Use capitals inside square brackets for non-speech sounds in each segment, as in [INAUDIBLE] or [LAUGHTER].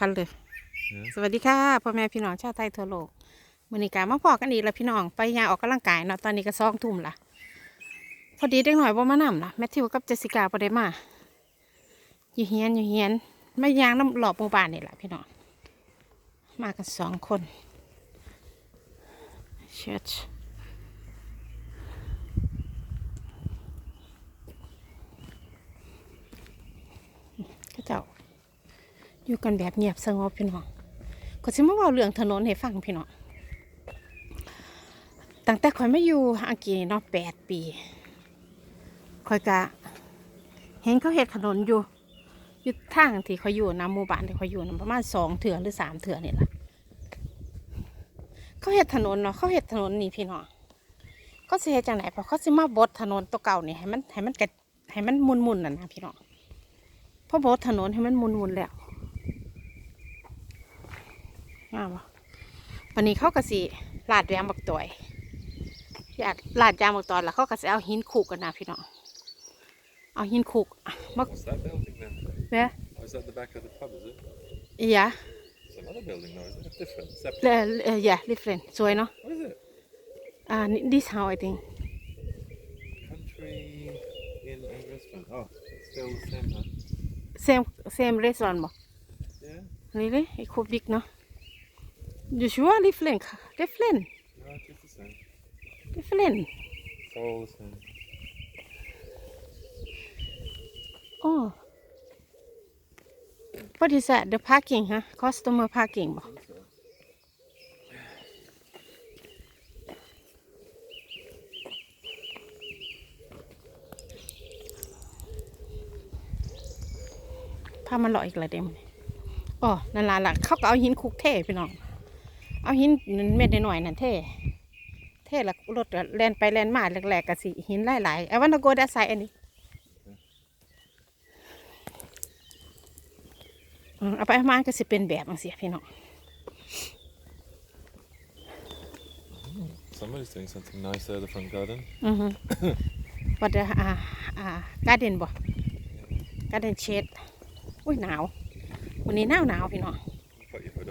คันเลยเนอะสวัสดีค่ะพ่อแม่พี่น้องชาวไทยทั่วโลกมื้อนี้ก็มาพอกันอีกแล้วพี่น้องไปยางออกกำลังกายเนาะตอนนี้ก็สองทุ่มละพอดีเด็กหน่อยบ่มานำล่ะแมทธิวกับเจสสิก้าบ่ได้มาอยู่เฮียนอยู่เฮียนไม่ยางน้ำหลอบหมู่บ้านนี่แหละพี่น้องมากันสองคนเชิดก็เจ้า อยู่กันแบบเงียบสงบพี่น้องก็สิมาเว้าเรื่องถนนให้ฟังพี่น้องตั้งแต่ข่อยมาอยู่อังกฤษนี่เนาะแปดปีข่อยกะเห็นเขาเฮ็ดถนนอยู่อยู่ทางที่ข่อยอยู่นะหมู่บ้านที่ข่อยอยู่นะประมาณสองเถื่อหรือสามเถื่อนี่แหละเขาเฮ็ดถนนเนาะเขาเฮ็ดถนนนี่พี่น้องเขาสิเฮ็ดจังไหนเพราะเขาสิมาบดถนนตัวเก่านี่ให้มันให้มันกะให้มันมุนๆน่ะนะพี่น้องเพราะบดถนนให้มันมุนๆแล้ว งามวะวันนี้เขาก็สิลาดยางบักตอยอยากลาดยางบักตอยแล้วเขาก็สิเอาหินขูกกันนะพี่น้องเอาหินขูกอะมา What's that building then? เว้ย Oh, is that the back of the pub, is it? อย่า It's another building though, isn't it? Different. Separate. เอ่อเอ่ออย่า different สวยเนาะ What is it? อ่า this how I think Country Inn and Restaurant. Oh, it's still the same, huh? same same restaurant บ่ Yeah. really ไอ้โคบิกเนาะ you sure different different No, it's just the same. different It's all the same. oh what is that the parking ฮะ customer parking บ่ I think so. พามันหล่ออีกและเต็มอ๋อนั่นล่ะล่ะเขาก็เอาหินคุกเท่พี่น้อง เอาหินเม็ดหน่อยๆนั่นเท่เท่ละรถก็แล่นไปแล่นมาแหลกๆกะสิหินหลายๆไอ้วันโกดาไซอันนี้อืมเอาไปเอามาก็สิเป็นแบบจังซี่พี่น้อง Somebody's doing something nice there, the front garden. อือฮึวัดอ่าอ่าการ์เดนบ่การ์เดนเชดอุ้ยหนาว วันนี้หนาวหนาวพี่น้อง You put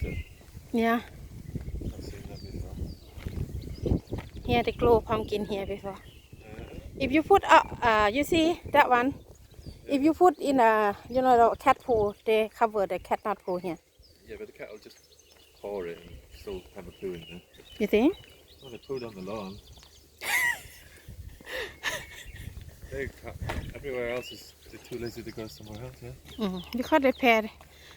before. here they grow pumpkin here before Uh, if you put uh, uh you see that one if you put in a you know the cat pool they cover the cat not pool here yeah, but the cat will just pour it and still have a poo in there. you think Oh, they pooed on the lawn. [LAUGHS] they. Everywhere else is they're too lazy to go somewhere else, yeah? mm. because they pair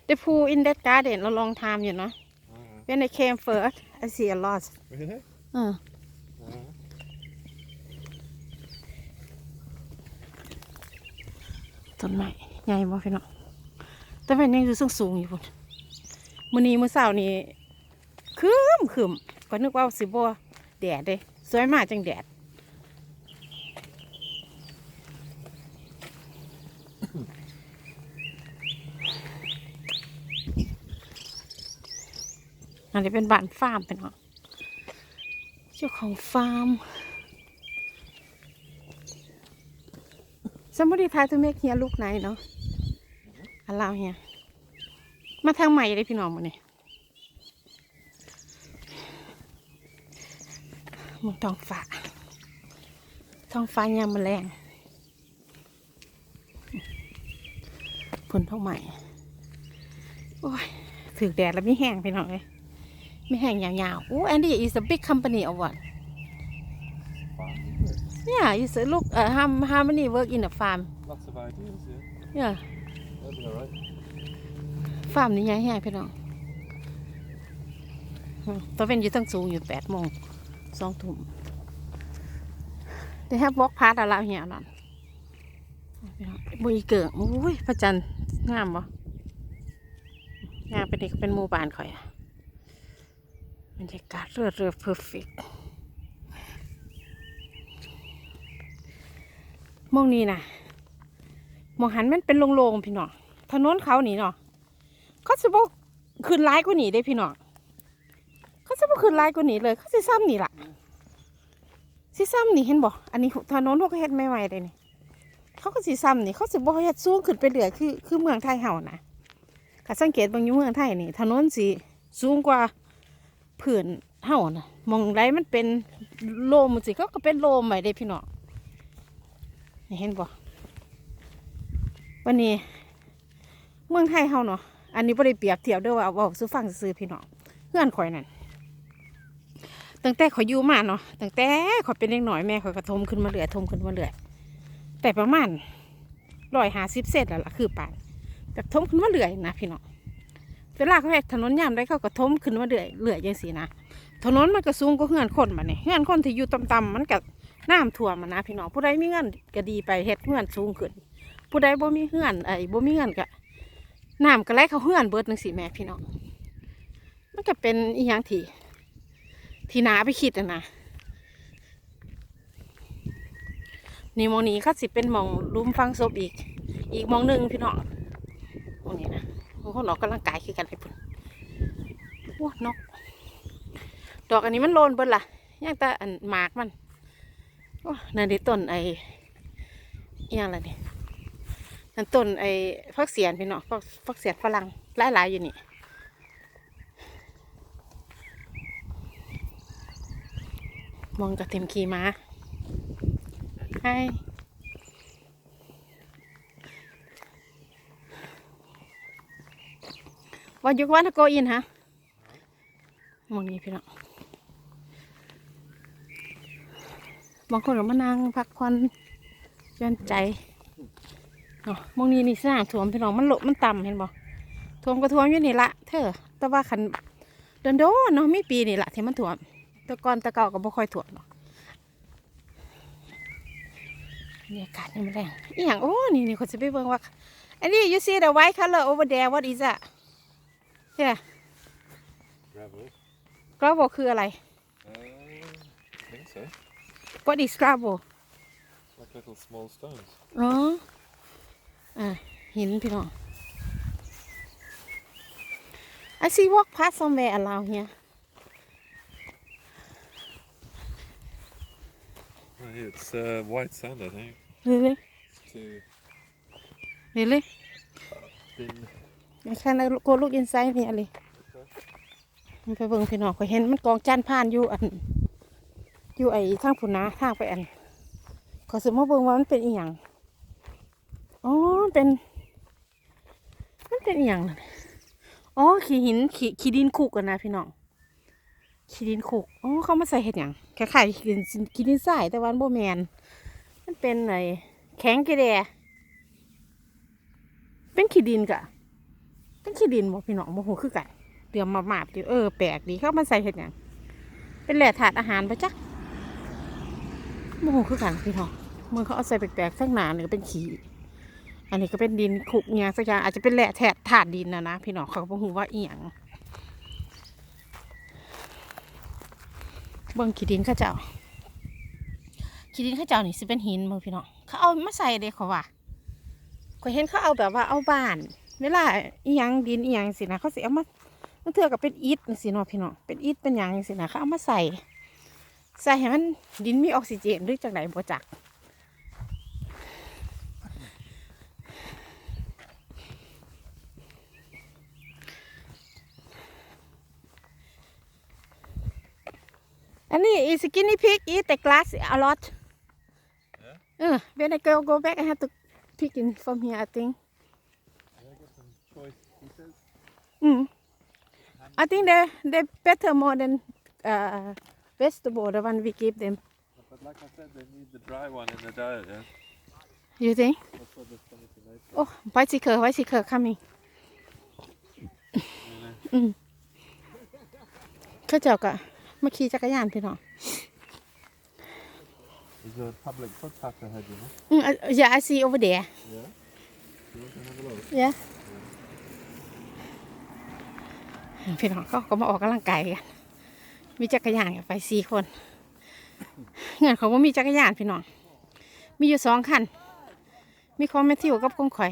they pool in that garden a long time you know Alright. when I came first I see a lot Really? อืม Alright. ต้นไม้ใหญ่บ่พี่น้องแต่เป็นยังอยู่สูงสูงๆอยู่พุ่น อันนี้เป็นบ้านฟาร์มเป็นเหรอเจ้าของฟาร์ม somebody try to make here look nice เนาะ allow here มาทางใหม่เลยพี่น้องมาเนี่ยมึงท้องฟ้าท้องฟ้ายามแมลงฝนท้องใหม่ โอ้ยถือแดดแล้วไม่แห้งพี่น้องเลย ไม่แห้งยาวๆ Oh Andy is a big company or what Fun. Yeah you say look uh, how how many work in the farm Lots of ideas, yeah. Yeah That'll be alright. ฟาร์มนี่ใหญ่แห้งพี่น้องอืมตอนเป็นอยู่ตั้งสูงอยู่แปดโมงสองทุ่มได้ให้บล็อกพาร์ตอะไรเหี้ยนั่นพี่น้องบุยเกิงโอ้ยพระจันทร์งามบ่งามเป็นเด็กเป็นหมู่บ้านข่อยอะบ รรยากาศเรือเรือเพอร์เฟกมองนี้นะมองหันมันเป็นโล่งๆพี่น้องถนนเขาหนีเนาะเขาสิบอกขึ้นร้ายกว่านี้ได้พี่น้องเขาจะบ่ขึ้นหลายกว่านี้เลยเขาสิซ้ำนี่ล่ะสิซ้ำนี่เห็นบ่อันนี้ถนนพวกเขาเฮ็ดใหม่ๆเลยนี่เขาก็สิซ้ำนี่เขาสิบ่เฮ็ดสูงขึ้นไปเรื่อยคือคือเมืองไทยเฮานะถ้าสังเกตบิ่งอยู่เมืองไทยนี่ถนนสิสูงกว่า พื้นเฮานะมองไรมันเป็นโลมสิเขาก็เป็นโลมไว้เด้พี่น้องเห็นบ่วันนี้ เมืองไทยเฮาเนาะอันนี้บ่ได้เปรียบเทียบเด้อว่าเว้าสู่ฟังซื่อพี่น้องเพื่อนข่อยนั่นตั้งแต่ข่อยอยู่มาเนาะตั้งแต่ข่อยเป็นเด็กหน้อยแม่ข่อยก็ทมขึ้นมาเรื่อยทมขึ้นมาเรื่อยแต่ประมาณร้อยหาสิบเซนแล้วล่ะคือปานแบบทมขึ้นมาเรื่อยนะพี่น้อง เวลาเขาเฮ็ดถนนยามได้เขาก็ทมขึ้นมาเรื่อยเรื่อยจังสีนะถนนมันก็สูงกว่าเฮือนคนมาเนี่ยเฮือนคนที่อยู่ต่ำๆมันก็น้ำท่วมมานะพี่น้องผู้ใดมีเงินก็ดีไปเฮ็ดเฮือนสูงขึ้น ผู้ใดบ่มีเฮือนไอ้บ่มีเงินก็น้ำก็ไหลเข้าเฮือนเบิดจังซี่แม่พี่น้องมันก็เป็นอีหยังที่ที่นาไปคิดนะนี่มองนี้เขาสิเป็นมองลุมฟังศพอีก อีกมองหนึ่งพี่น้องมองนี้นะ คนออกกำลังกายคือกันเลยพุ่นว้านก ดอกอันนี้มันโลนเบิดล่ะยังแต่อันหมากมันโอ้นั่นดิต้นไอ้ยังล่ะนี่นั่นต้นไอ้ฟักเสียนพี่น้องฟักฟักเสียนฝรั่งหลายๆอยู่นี่มองกระเต็มขี่ม้า Hi. What you want to go in, huh? มองนี้พี่น้องบางคนก็มานั่งพักผ่อนย่อนใจเนาะมองนี้นี่สนามถ่วมพี่น้องมันโลบมันต่ำเห็นบ่ถ่วมก็ถ่วมอยู่นี่ละเธอ แต่ว่าขันโดนโดนเนาะมีปีนี่ละที่มันถ่วมต่ก่อนต่เก่าก็บ่ค่อยถ่วมเนาะบรรยากาศนี่มันแรงอีหยังโอ้นี่นี่คนจะไปเบิ่งว่าอันนี้ you see the white color over there what is that yeah Gravel. gravel คืออะไร Uh, I think so. what is gravel Like little small stones. อ๋ออะหินพี่น้อง I see walk past somewhere around here Oh, it's uh, white sand, I think. really It's too really thin. I can go look inside here เลยมันไปเบิ่งพี่น้องก็เห็นมันกองจานผ่านอยู่อัน อยู่ไอ้ทางผุนนะทางไปอันขอสมมติเบิ่งว่ามันเป็นอีหยังอ๋อเป็นมันเป็นอีหยังนะอ๋อขี้หินขี้ขี้ดินคุกกันนะพี่น้องขี้ดินคุกอ๋อเขามาใส่เห็ดหยังคล้ายๆขี้ดินขี้ดินทรายแต่วันโบแมนมันเป็นไอ้แข็งกระแดเป็นขี้ดินกะ เป็นขี้ดินบ่พี่น้องโมโหคือกันเดือมมาหมาบๆอยู่เออแปลกดีเขามาใส่เห็ดหยังเป็นแหล่ถาดอาหารปะจ๊ะโมโหคือกันพี่น้องเมื่อเขาเอาใส่แปลกๆข้างหน้านี่ก็เป็นขี้อันนี้ก็เป็นดินขุกเนี่ยสักอย่างอาจจะเป็นแหล่แถดถาดดินนะนะพี่น้องเขาก็บ่ฮู้ว่าเอียงเบิ่งขี้ดินข้าเจ้าขี้ดินข้าเจ้านี่สิเป็นหินมือพี่น้องเขาเอามาใส่เด็กเขาว่าก็เห็นเขาเอาแบบว่าเอาบ้าน เวลาอีหยังดินอีหยังสินะเขาสิเอามามันเถื่อกับเป็นอิฐสิเนาะพี่น้องเป็นอิฐเป็นหยังสินะเขาเอามาใส่ ใส่ให้มันดินมีออกซิเจนหรือจากไหนบ่จักอันนี้ is skinny pig eat the grass a lot เออ when I go go back I have to pick in from here I think Yeah, Mm. I think they they better more than uh, vegetable the one we give them. But like I said, they need the dry one in the diet, yeah? You think? That's what they're trying to make. Oh, bicycle, bicycle coming. อืมเขาเจ้าก็มาขี่จักรยานพี่น้อง There's a public footpath ahead, you know? อืม uh, yeah I see over there Yeah? You want to have a look? yeah พี่น้องเขาก็มาออกกำลังกายกัน มีจักรยานกันไปสี่คนเงื่อนเขาว่ามีจักรยานพี่น้อง มีอยู่สองคัน มีของแมทธิวกับของข่อย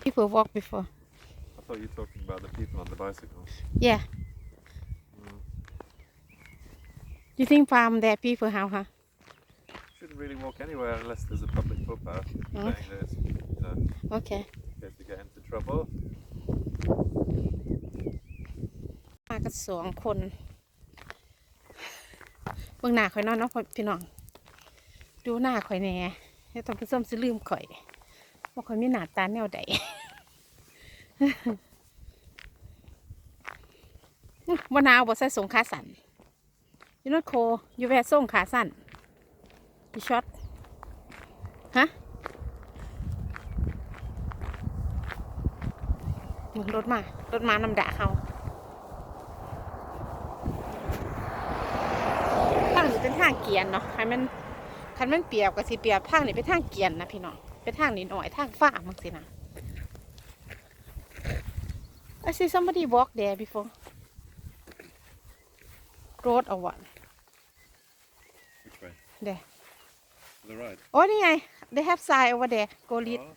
พี่เพื่อ walk before I thought you were talking about the people on the bicycles. Yeah. You think from there people how huh Shouldn't really walk anywhere unless there's a public footpath. Mm. Saying this, you know, okay in case you get into trouble. มากันสองคนเบื้องหน้าข่อยเนอนเนาะพี่น้อง ดูหน้าข่อยแหน่ให้ต้องไปส้มซื้อลืมข่อยว่าข่อยมีหน้าตาแนวใดว่าหนาวบ่ใส่สงขาสั้น ยูนอตโคยูแวร์ส่งขาสั้นยูช็อตฮะมึงรถมารถมานำด่าเขาทางนี้เป็นทางเกียนเนาะคันมันคันมันเปียบกับสิเปียบทางนี้เป็นทางเกียนนะพี่น้องเป็นทางนี้หน่อยทางฟ้ามังสินะ I see somebody walk there before road or what There. To the right. โอ้นี่ไง they have sign over there go lead Oh,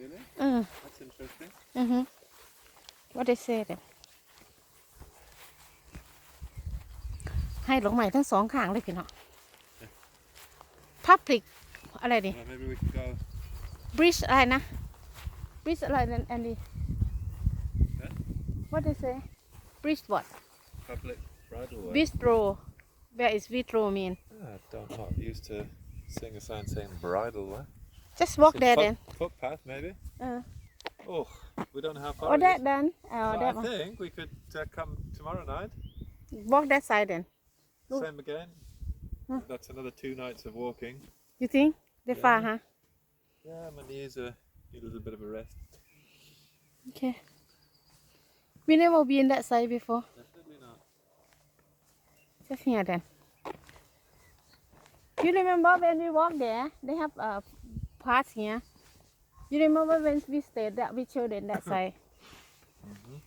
really? อือ That's interesting. อือฮึ what they say then ให้ลงใหม่ทั้งสองข้างเลยพี่น้อง public อะไรนี่ Well, maybe we can go. bridge อะไรนะ bridge อะไรนั่นอันนี้ Huh? what they say bridge what Public bridleway. bistro where is bistro mean Ah, don't not used to seeing a sign saying bridleway. just walk there foot- then Footpath, maybe. uh, Oh, we don't know how far. or that then or Well, that I one think we could uh, come tomorrow night. walk that side then. Same again. Huh. That's another two nights of walking. you think far Yeah. huh Yeah, my knees are, need a little bit of a rest. okay we never been that side before Definitely not. just here then you remember when we walk there they have a path here you remember when we stayed that we children that side Mhm.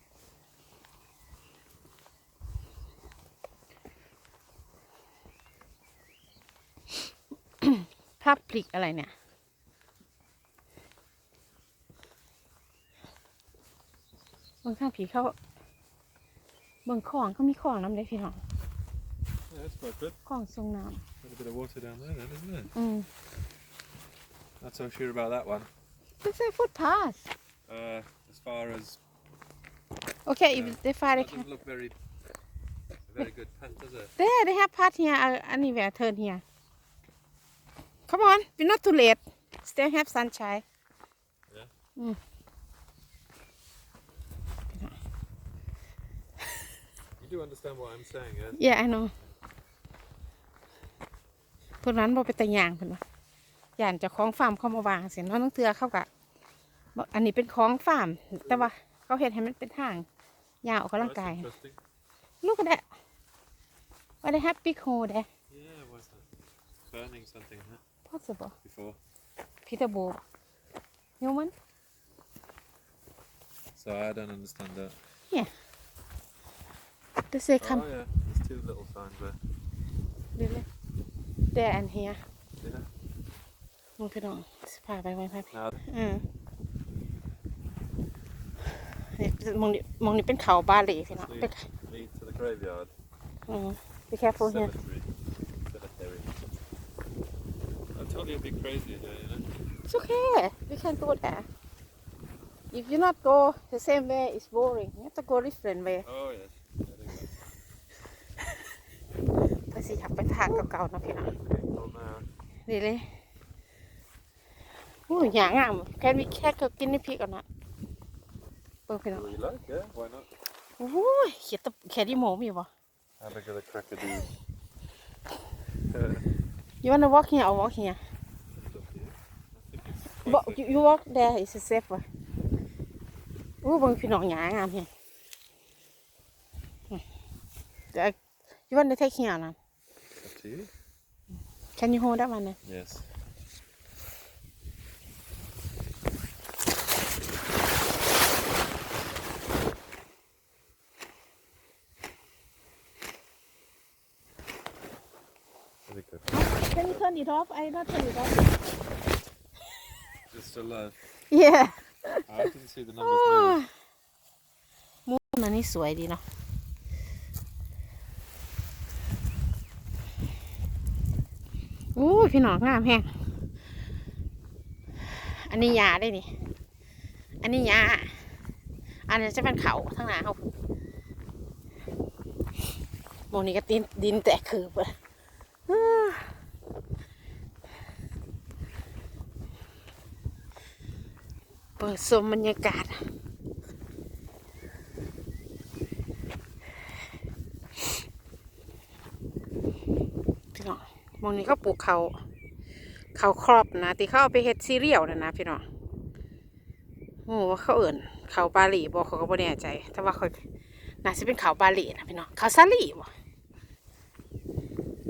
public อะไรเนี่ย บางข้างผีเขาบางของเขามีของน้ำเลยพี่น้อง That's quite good. Can't now. A little bit of water down there then, isn't it? Mm. Not so sure about that one. It's a footpath. Uh, as far as... Okay, uh, if, if I... It doesn't look very, very good path, does it? There, they have path here. Anywhere, turn here. Come on, we're not too late. Still have sunshine. Yeah? Mm. you do understand what I'm saying, yeah? Yeah, I know. พวกนั้นบ่เป็นตะยางเพิ่นว่าย่านเจะคล้าของฟาร์มเข้ามาวางเสียเนาะนังเตือเข้ากะบอกอันนี้เป็นของฟาร์มแต่ว่าเขาเห็นให้มันเป็นทางยาวออกกำลัง That's กาย interesting. Look at that. Why they have big hole there? Yeah, what's that? Burning something, huh? Possible. Before. Peter Bo. Human? So I don't understand that. They say Oh come yeah, there's two little signs there. really. There and here. Yeah. มึงพี่น้องสิพาไปไว้พาไป Now อืมนี่มองนี่มองนี่เป็นเขาบาหลีพี่น้อง this เป็น leads, leads to the graveyard. อืม Be careful here. Cemetery. Cemetery. I told you it'd be crazy here, you know? It's okay. We can go there. If you not go the same way, it's boring. You have to go different way. Oh yes. I think that's ก็ สิอยากไปทางเก่าๆเนาะพี่น้อง getting cold now. ดีเลยอู้หยางามแค่มีแค่ก็กินนี่พริกก่อนนะเปิดพี่น้อง Oh, you like? Yeah, why not? โอ้ยเขียดตะแค่ที่หมูมีบ่ How big are the crocodiles? ยูวัน walk here or walk here It's up to you. I think it's but quite you, big. you walk there is safe ว่ะอู้เบิ่งพี่น้องหยางามเฮียเดี๋ยวยูวัน take here นะ Up to you. can you hold that one นะ Yes. Very good. can you turn it off I not turn it off Just alive. yeah I didn't see the numbers move. มุมอันนี้สวยดีเนาะ อู้พี่น้องงามแฮงอันนี้ยาได้นี่ อันนี้ยาอันนี้จะเป็นเขาทางหน้าเขาหมนี้ก็ดินดินแตกคือเปล่าเปิดชมบรรยากาศ พี่ มองนี้ก็ปลูกเขาเขาครอบนะที่เขาเอาไปเฮ็ดซีเรียลนะนะพี่น้องโอ้ว่าเขาเอิ่นเขาบาหลีบอกเขาก็บ่แน่ใจ แต่ว่าเขาน่าจะเป็นเขาบาหลีนะพี่น้องเขาซาลีบ่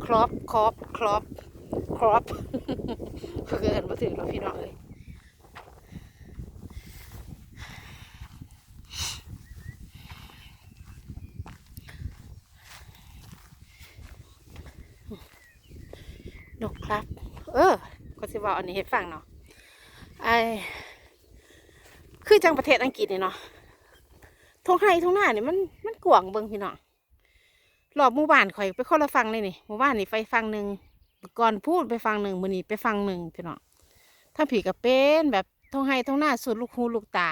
ครอบครอบครอบครอบเขาเกินมาถึงแล้วพี่น้องเลย นกครับ เออก็สิบอกอันนี้ให้ฟังเนาะไอคือจังประเทศอังกฤษนี่เนาะทงไห้ทงหน้าเนี่ยมันมันกว้างเบิ่งพี่น้องรอบหมู่บ้านข่อยไปคนละฟังเลยนี่หมู่บ้านนี่ไปฟังหนึ่งก่อนพูดไปฟังหนึ่งมือนี้ไปฟังหนึ่งพี่น้องถ้าผีกับเป็นแบบทงไห้ทงหน้าสุดลูกหูลูกตา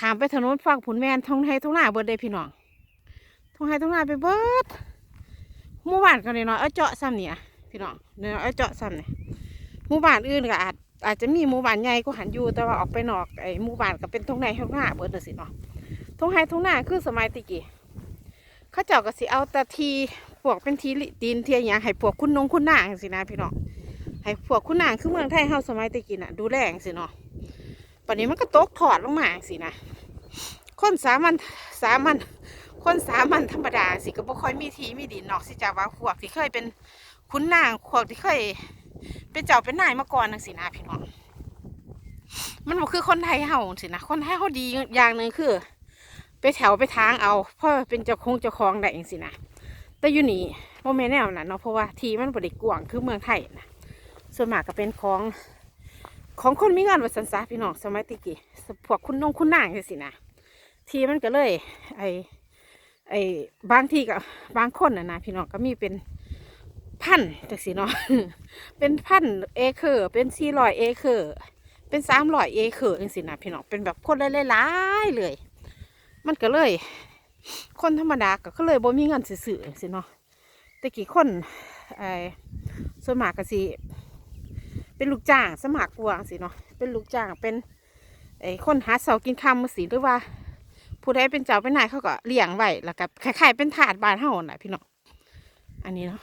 ขามไปถนนฟังผุนแมนทงไห้ทงหน้าเบิดเลยพี่น้องทงไห้ทงหน้าไปเบิดหมู่บ้านกันเลยเนาะเอาเจาะซ้ำเนี่ย พี่น้องเนาะเอาเจาะซ้ำเนี่ยหมู่บ้านอื่นก็อาจอาจจะมีหมู่บ้านใหญ่ก็หันอยู่แต่ว่าออกไปนอกไอ้หมู่บ้านก็เป็นทงในทงหน้าเบิดเลยสิเนาะทงไฮทงหน้าคือสมัยตะกี้เขาเจ้าก็สิเอาต่ทีพวกเป็นทีลิดินเทียหยังให้พวกคุณนงคุณนางสินะพี่น้องให้พวกคุณนางคือเมืองไทยเฮาสมัยตะกี้น่ะดูแลจังสิเนาะปัจนี้มันก็ตกถอดลงมาสินะคนสามัญสามัญคนสามัญธรรมดาสิก็บ่ค่อยมีทีมีดินนอกสิจาว่าพวกที่เคยเป็น คุณนางพวกที่เคยเป็นเจ้าเป็นนายมาก่อนนังสินะพี่น้อง มันบอกคือคนไทยเฮาสินะคนไทยเขาดีอย่างหนึ่งคือ ไปแถวไปทางเอา เพราะเป็นเจ้าคงเจ้าของได้เองสินะแต่อยู่นี่โมเมนแนวนั้นเนาะเพราะว่าทีมันบริกวางคือเมืองไทยนะส่วนมากก็เป็นของของคนมีเงินวัสันซาพี่น้องสมัยตะกี้พวกคุณนงคุณนางจังสินะทีมันก็เลย ไอไอบางที่กับบางคนนะนะพี่น้องก็มีเป็น พันจังสิเนาะเป็นพันเอเคอร์เป็นสี่ร้อยเอเคอร์เป็นสามร้อยเอเคอร์จังสินะพี่น้องเป็นแบบคนหลายๆเลย มันก็เลย คนธรรมดาก็เลยบ่มีเงินซื้อๆจังสิเนาะแต่กี่คนไอ้ส่วนมากก็สิเป็นลูกจ้างสมัครกวางสิเนาะเป็นลูกจ้างเป็นไอ้คนหาเสากินคำมาสิหรือว่า ผู้ใดเป็นเจ้าเป็นนายเขาก็เลี้ยงไว้แล้วก็คล้ายๆเป็นถาดบานเฮาน่ะพี่น้องอันนี้เนาะ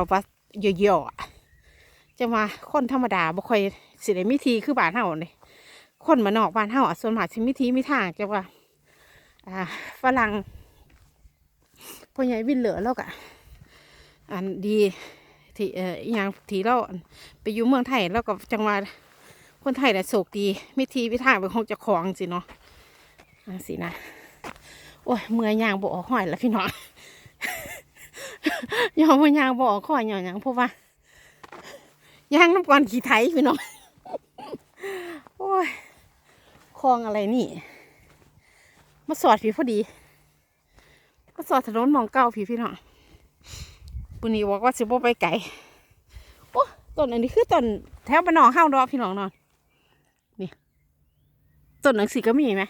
ประวัติเยอะๆจะมาคนธรรมดาบ่ค่อยสิได้มีทีคือบ้านเฮาเลยคนมานอกบ้านเฮาส่วนมากสิมีทีมีทางจะว่าอ่าฝรั่งพ่อใหญ่วินเหลือแล้วกะอันดีที่เอ่ออย่างที่เราอันไปอยู่เมืองไทยแล้วก็จังหวะคนไทยน่ะโศกดีมีทีมีทางเป็นของจ้าของสิเนาะอันสินะ โอ้ยเมื่อยย่างบ่ออกห้อยแล้วพี่น้อง ยอมมันยางบอกข้อย่างอย่างพราะว่า ยางน้ำก่อนขี่ไถพี่น้องโอ้ยคลองอะไรนี่ มาสอดผีพอดีก็สอดถนนหมองเก้าผีพี่น้องปุนีบอกว่าสิบไปไก่โอ้ต้นอันนี้คือต้นแถวบ้านนอกห้าวดอกพี่น้องนอนนี่ต้นหนังสือก็มีไหม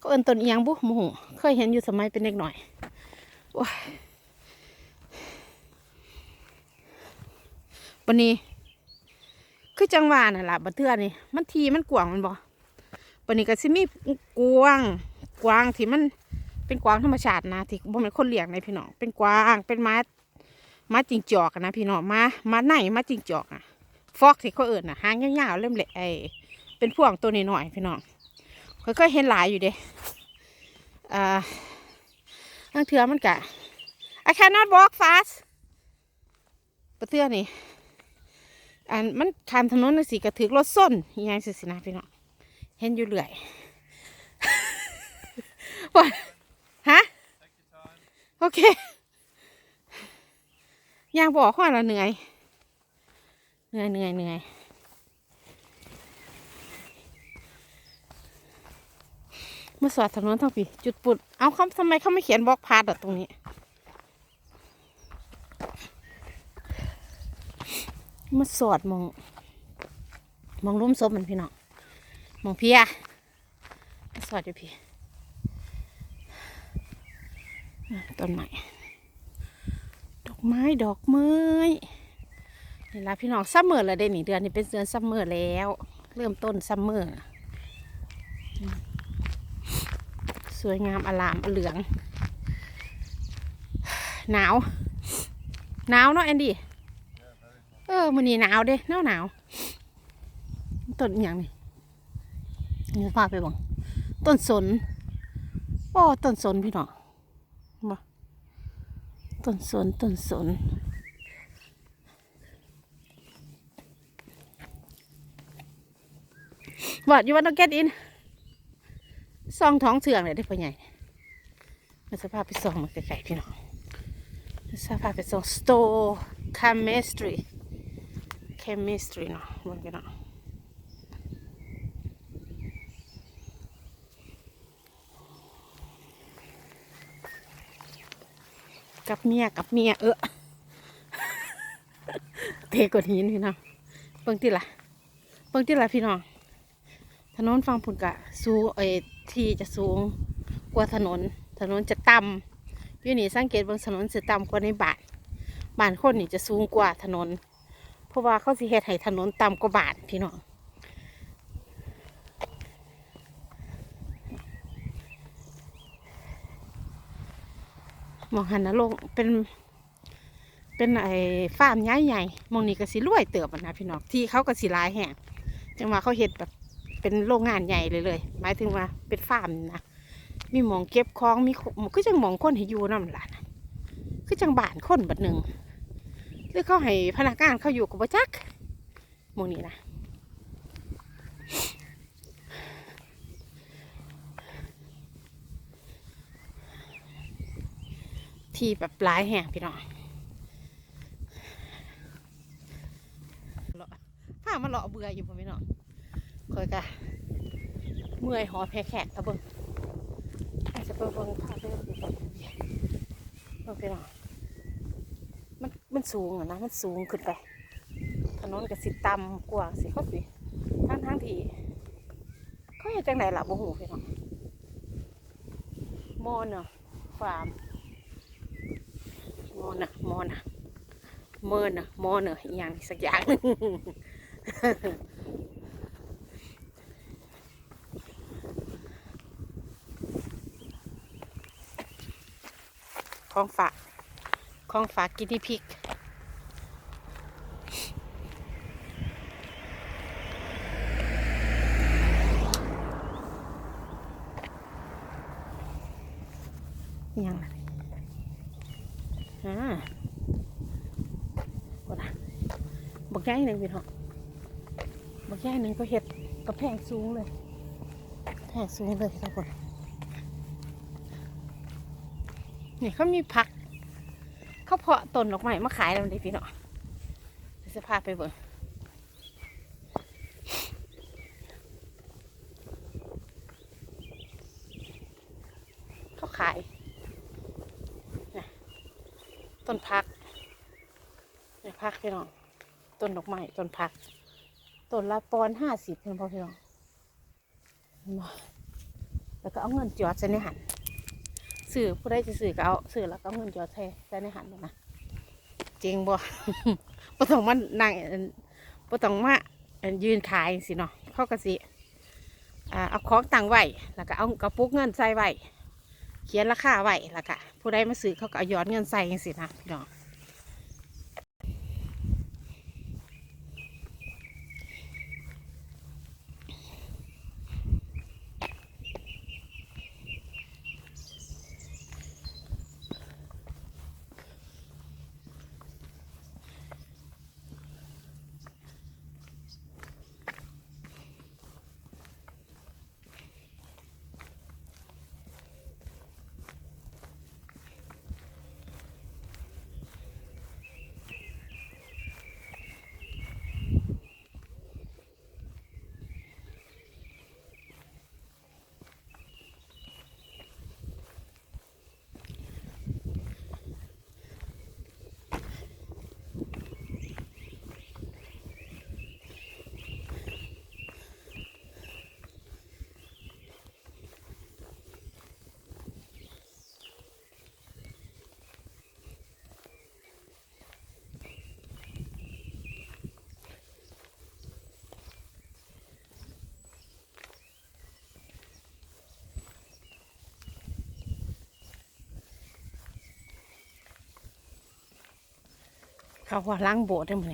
ก็เอินต้นเอียงบุโมโหเคยเห็นอยู่สมัยเป็นเด็กหน่อย วันนี้ คือจังหวะน่ะล่ะบัเทือนี่มันทีมันกว้างมันบ่วันนี้ก็สิมีกวางกวางที่มันเป็นกวางธรรมชาตินะที่บ่แม่นคนเลี้ยงในพี่น้องเป็นกวางเป็นม้าม้าจิงจอกนะพี่น้องม้าม้าไหนม้าจิงจอกอะ ฟอกที่เขาเอิ้นน่ะหางยาวๆเริ่มเละไอเป็นพวงตัวน้อยๆพี่น้องเคยๆเห็นหลายอยู่เด้อ่า นั่งเถือมันกะ I cannot walk fast ประเทือนี่อันมันข้ามถนนน่ะสิกระถือรถส้นยังสิสินะพี่น้องเห็นอยู่เรื่อยว่าฮะโอเคยางบอกข้อละเหนื่อยเหนื่อยเหนื่อยเหนื่อย มาสอดถนนทั้งปีจุดปุดเอาเขาทำไมเขาไม่เขียนบล็อกพาดอะตรงนี้ มาสอดมอง มองลุ่มซบมันพี่น้องมองเพียมาสอดอยู่พี่ต้นไม้ดอกไม้ดอกไม้นี่ละพี่น้องซัมเมอร์แล้วเด้นี่เดือนนี้เป็นเดือนซัมเมอร์แล้ว เริ่มต้นซัมเมอร์ สวยงามอลามเหลือง หนาว หนาวเนาะแอนดี้เออมันนี่หนาวเด้หนาวหนาวต้นอย่างนี่นี่พาไปบังต้นสนโอ้ต้นสนพี่น้องมาต้นสนต้นสน What you want to get in ซองท้องเสื่องเลยได้พ่อใหญ่มันสภาพไปซองมันไกลๆพี่น้องสภาพไปซอง store chemistry chemistry เนาะมันกันเนาะกับเมียกับเมียเออเทกดหินพี่น้องเบิ่งที่ละเบิ่งที่ละพี่น้องถนนฝั่งพุ่นกะสูเอ ที่จะสูงกว่าถนน ถนนจะต่ำอยู่นี่สังเกตบางถนนจะต่ำกว่าในบ้านบ้านคนนี่จะสูงกว่าถนน เพราะว่าเขาสิเฮ็ดให้ถนนต่ำกว่าบ้านพี่น้องมองหันนะลงเป็นเป็นไอ้ฟาร์มใหญ่ๆหมองนี้ก็สิรวยเติบอะนะพี่น้องที่เขาก็สิลายแห่งจังว่าเขาเฮ็ดแบบ เป็นโรงงานใหญ่เลยเลยหมายถึงว่าเป็นฟาร์มนะมีหมองเก็บของมีคือจังหมองคนให้อยู่นั่นล่ะนะคือจังบ้านคนบัดหนึ่งหรือเขาให้พนักงานเขาอยู่กับบ่จักหมองนี้นะที่แบบหลายแห่งพี่น้องเลาะผ้ามาเลาะเบื่ออยู่พ่อพี่น้อง คอยกะเมื่อยหอแพแขกตะเบิงอาจจะไปเบิงพาเดินไปก่อนเบิ่งไปหน่อยมันมันสูงอะนะมันสูงขึ้นไปถนนกับสิต่ำกว่าสิเขาสิทั้งทั้งที่เขาเห็นจังไหนล่ะบ่หูพี่น้องมอนเนาะฟาร์มมอนอะมอนอะเมินอะมอนเนอะอย่างสักอย่างหนึ่ง ของฝากของฝากกินที่พริกยังไงอ่าบ่ะบักแย่หนึ่งพี่น้องบักแย่หนึ่งก็เห็ดกระแพงสูงเลยแพงสูงเลยทุกคน นี่เขามีผัก เขาเพาะต้นดอกไม้มาขายแล้วเด็พี่เนาะจะพาไปเบิ่งเขาขายต้นพักนี่พักพี่น้อง ต้นดอกไม้ต้นพัก ต้นละปอนห้าสิบเพื่อนพ่อพี่น้องแล้วก็เอาเงินจอดใส่ในหัน สื่อผู้ใดจะสื่อก็เอาสื่อแล้วก็เงินยอดแท้ใส่ในหันนะจริงบ่ปะต้องมานั่งเอิ่นบ่ต้องมายืนขายสิเนาะเขาก็สิเอาของตั้งไว้แล้วก็เอากระปุกเงินใส่ไว้เขียนราคาไว้แล้วก็ผู้ใดมาซื้อเขาก็เอายอดเงินใส่สินะพี่น้อง เขาว่าล้างโบสถ์ได้ไหม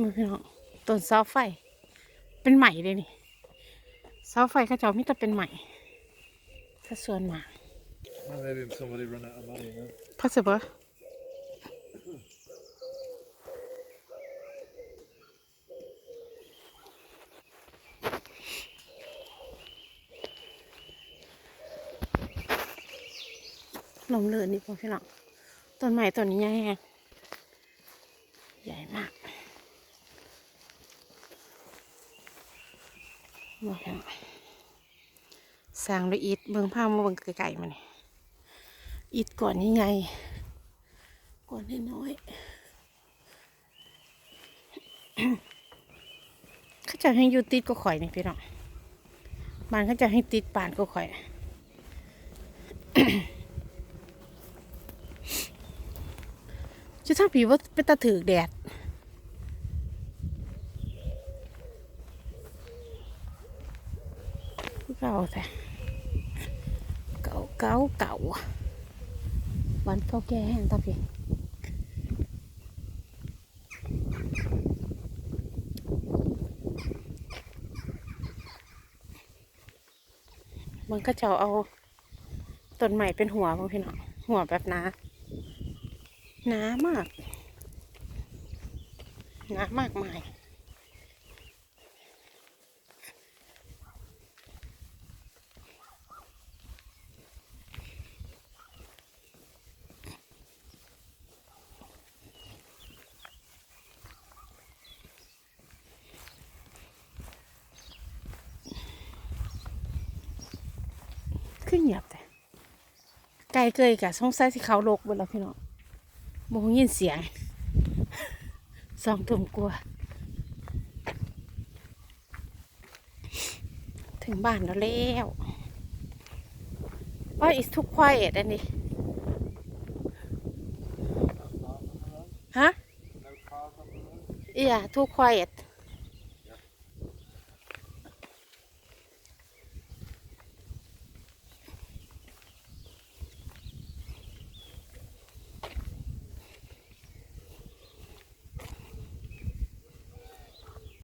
มือพี่น้องต้นเสาไฟ เป็นใหม่เลยนี่เสาไฟเขาเจ้ามิต่เป็นใหม่ถ้าส่วนมาก Well, maybe somebody run out of money now. possible ลมเลื่อนนี่พวกพี่น้องต้นใหม่ต้นนี้ใหญ่ะใหญ่มากบอกพี่น้องส ร้างด้วยอิฐเบิ่งภาพมาเบิ่งไกลๆมานี่อิฐก่อนนี่ใหญ่ก่อนน้อยเขาจะให้อยู่ติดก็ข่อยนี่พี่น้องบ้านเขาจะให้ติดป่านก็ข่อยจะทำผีว่าเป็นตาถือแดดเก่าแต่เก่าเก่าเก่าวันเก่า แก่แห้งตาพี่มันก็จะเอาต้นใหม่เป็นหัวพี่น้องหัวแบบหนาหนามากหนามากมาย ขึ้นเงียบแต่ไกลเกยกะสงสัยสิเขาโลกบนแล้วพี่น้องบงยินเสียงสองตุ่มกลัว ถึงบ้านแล้วแล้วว่า is too quiet อันนี้ฮะ No cars on the road? yeah too quiet